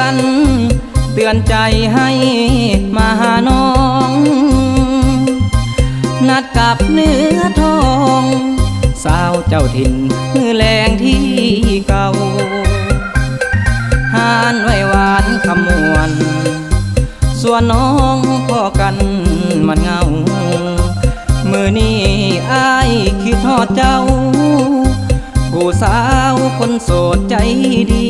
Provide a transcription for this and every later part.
อน เตือนใจให้มาหาน้อง นัดกับเนื้อทอง สาวเจ้าถิ่นมือแรงที่เก่าหานไว้หวานคำมวน ส่วนน้องพ่อกันมันเงา มือนี้อายคิดทอดเจ้า ผู้สาวคนโสดใจดี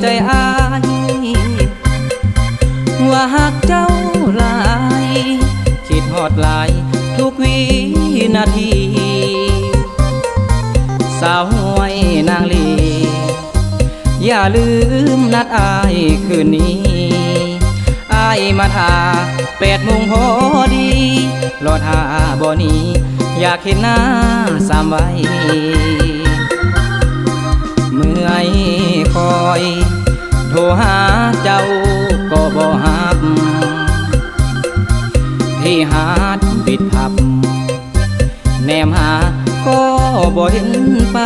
ใจอายว่าหากเจ้าหลาย คิดหอดหลายทุกวินาที สาวหวยนางลี อย่าลืมนัดอายคืนนี้ อายมาทาแปดโมงพอดีรอท่าบ่นี้ อยากเห็นหน้าสามไว้ อยโทรหาเจ้าก็บ่ฮับ ที่หาดปิดผับ แนมหาก็บ่เห็นไป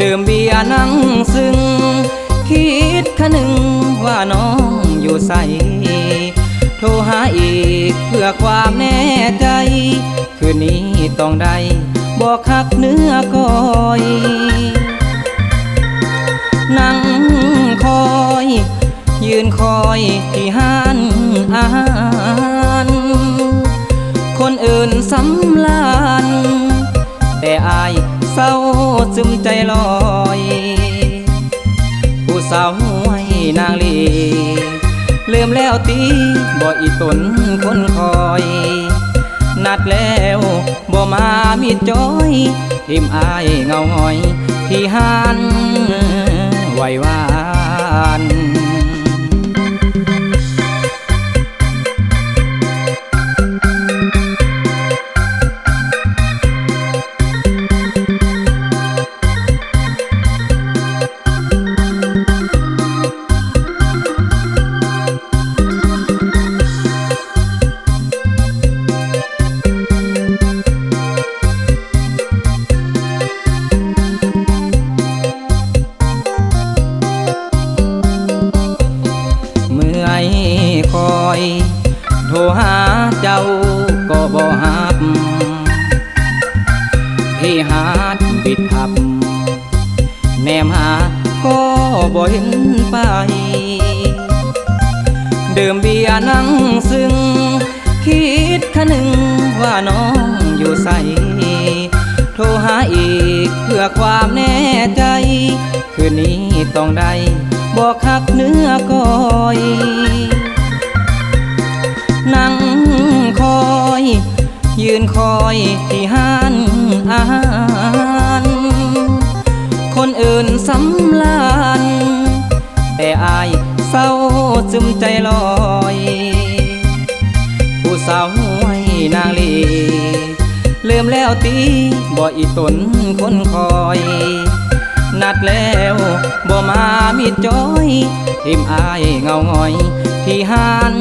ดื่มเบียร์นั่งซึ้งคิดคะนึงว่าน้องอยู่ใสโทรหาอีกเพื่อความแน่ใจ คืนนี้ต้องได้บอกคักเนื้อก้อย นั่งคอย ยืนคอยที่ห้านอาหารคนอื่นสำลานแต่อายเศร้าซึมใจลอย ผู้สาวหวยนางลีลืมแล้วตีบ่อีตนคนคอย นัดแล้วบ่มามีจอยทิมอายเงาหงอยที่หาน ไคอย โทรหาเจ้าก็บ่ฮับที่หาดปิดผับ แนมหาก็บ่เห็นไป เดื่มเบียนั่งซึ้งคิดคะนึงว่าน้องอยู่ใสโทรหาอีกเพื่อความแน่ใจ คืนนี้ต้องได้ บอกคักเนื้อก้อยนั่งคอย ยืนคอยที่ห้านอาหารคนอื่นสำลานแต่อายเศร้าซึมใจลอย ผู้สาวหวยนางลีลืมแล้วตีบ่อีตนคนคอย นัดแล้วบ่มามีจ้อยทิมอายเงาหงอยที่หัน